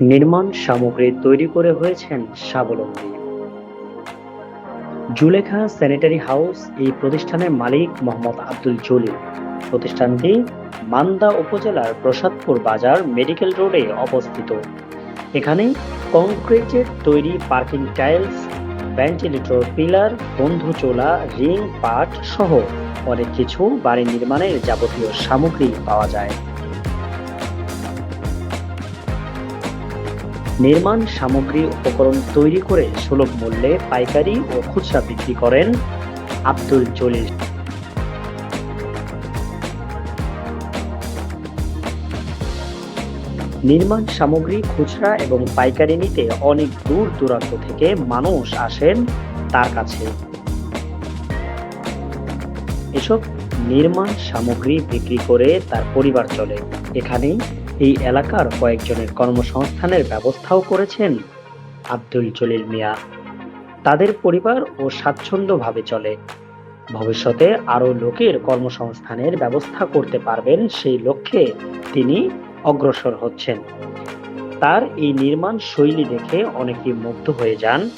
নির্মাণ সামগ্রী তৈরি করে হয়েছেন স্বাবলম্বী। জুলেখা স্যানিটারি হাউস এই প্রতিষ্ঠানের মালিক মোহাম্মদ আব্দুল জলিল। প্রতিষ্ঠানটি মান্দা উপজেলার প্রসাদপুর বাজার মেডিকেল রোডে অবস্থিত। এখানে কংক্রিটের তৈরি পার্কিং টাইলস, ভেন্টিলেটর পিলার বন্ধু চোলা রিং পাট সহ অনেক কিছু বাড়ি নির্মাণের যাবতীয় সামগ্রী পাওয়া যায়। নির্মাণ, সামগ্রী, উপকরণ তৈরি করে সুলভ মূল্যে পাইকারি ও খুচরা বিক্রি করেন আব্দুল জলিল। নির্মাণ, সামগ্রী, খুচরা এবং পাইকারি নিতে অনেক দূর দূরান্ত থেকে মানুষ আসেন তার কাছে। এসব নির্মাণ, সামগ্রী বিক্রি করে তার পরিবার চলে। এখানে এই এলাকার কয়েকজনের কর্মসংস্থানের ব্যবস্থাও করেছেন আব্দুল জলিল মিয়া। তাদের পরিবার ও স্বাচ্ছন্দ্যভাবে চলে। ভবিষ্যতে আরও লোকের কর্মসংস্থানের ব্যবস্থা করতে পারবেন সেই লক্ষ্যে তিনি অগ্রসর হচ্ছেন। তার এই নির্মাণ শৈলী দেখে অনেকেই মুগ্ধ হয়ে যান।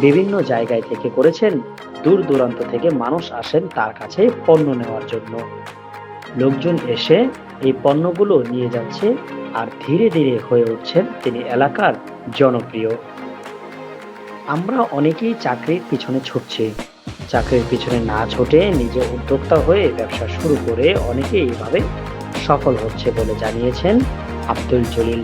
বিভিন্ন জায়গায় থেকে করেছেন, দূর দূরান্ত থেকে মানুষ আসেন তার কাছে পণ্য নেওয়ার জন্য। লোকজন এসে এই পণ্যগুলো নিয়ে যাচ্ছে আর ধীরে ধীরে হয়ে উঠছেন তিনি এলাকার জনপ্রিয়। আমরা অনেকেই চাকরির পিছনে ছুটছি। চাকরির পিছনে না ছুটে নিজে উদ্যোক্তা হয়ে ব্যবসা শুরু করে অনেকে এইভাবে সফল হচ্ছে বলে জানিয়েছেন Abdul Jalil.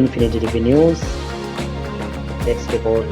Infinity TV news desk report